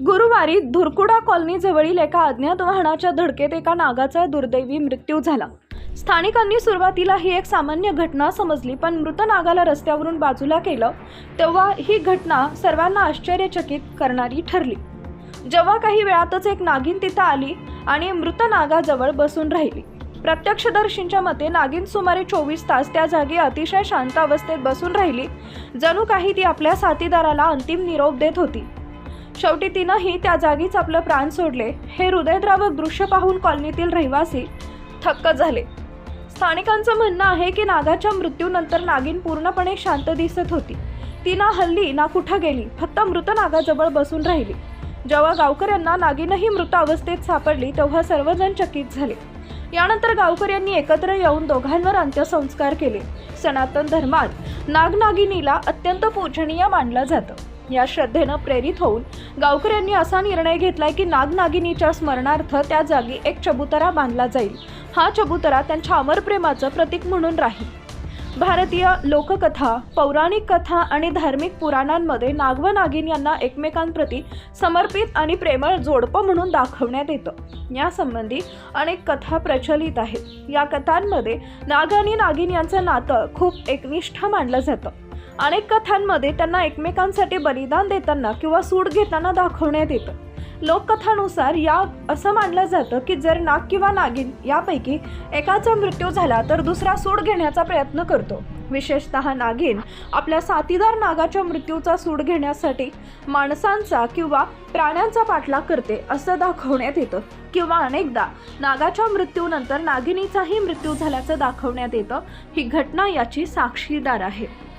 गुरुवारी धुरकुडा कॉलनी जवळील एका अज्ञात वाहनाच्या धडकेत एका नागाचा दुर्दैवी मृत्यू झाला. स्थानिकांनी सुरुवातीला ही एक सामान्य घटना समजली पण मृत नागाला रस्त्यावरून बाजूला केलं तेव्हा ही घटना सर्वांना आश्चर्यचकित करणारी ठरली. जेव्हा काही वेळातच एक नागिन तिथं आली आणि मृत नागाजवळ बसून राहिली. प्रत्यक्षदर्शींच्या मते नागिन सुमारे चोवीस तास त्या जागी अतिशय शांत अवस्थेत बसून राहिली जणू काही ती आपल्या साथीदाराला अंतिम निरोप देत होती. शेवटी तिनंही त्या जागीच आपलं प्राण सोडले. हे हृदयद्रावक दृश्य पाहून कॉलनीतील रहिवासी थक्क झाले. स्थानिकांचं म्हणणं आहे की नागाच्या मृत्यूनंतर नागिन पूर्णपणे शांत दिसत होती. ती ना हल्ली ना कुठं गेली फक्त मृत नागाजवळ बसून राहिली. जेव्हा गावकऱ्यांना नागिनही मृत अवस्थेत सापडली तेव्हा सर्वजण चकित झाले. यानंतर गावकऱ्यांनी एकत्र येऊन दोघांवर अंत्यसंस्कार केले. सनातन धर्मात नागनागिनीला अत्यंत पूजनीय मानलं जातं. या श्रद्धेनं प्रेरित होऊन गावकऱ्यांनी असा निर्णय घेतलाय की नागनागिनीच्या स्मरणार्थ त्या जागी एक चबुतरा बांधला जाईल. हा चबुतरा त्यांच्या अमरप्रेमाचं प्रतीक म्हणून राहील. भारतीय लोककथा पौराणिक कथा आणि धार्मिक पुराणांमध्ये नाग व नागिन यांना एकमेकांप्रती समर्पित आणि प्रेमळ जोडपं म्हणून दाखवण्यात येतं. यासंबंधी अनेक कथा प्रचलित आहेत. या कथांमध्ये नाग आणि नागिन यांचं नातं खूप एकनिष्ठ मानलं जातं. अनेक कथांमध्ये त्यांना एकमेकांसाठी बलिदान देताना किंवा सूड घेताना दाखवण्यात येतं. लोककथानुसार या असं मानलं जातं की जर नाग किंवा नागिन यापैकी एकाचा मृत्यू झाला तर दुसरा सूड घेण्याचा प्रयत्न करतो. विशेषतः नागिन आपल्या साथीदार नागाच्या मृत्यूचा सूड घेण्यासाठी माणसांचा किंवा प्राण्यांचा पाठलाग करते असं दाखवण्यात येतं. किंवा अनेकदा नागाच्या मृत्यूनंतर नागिनीचाही मृत्यू झाल्याचं दाखवण्यात येतं. ही घटना याची साक्षीदार आहे.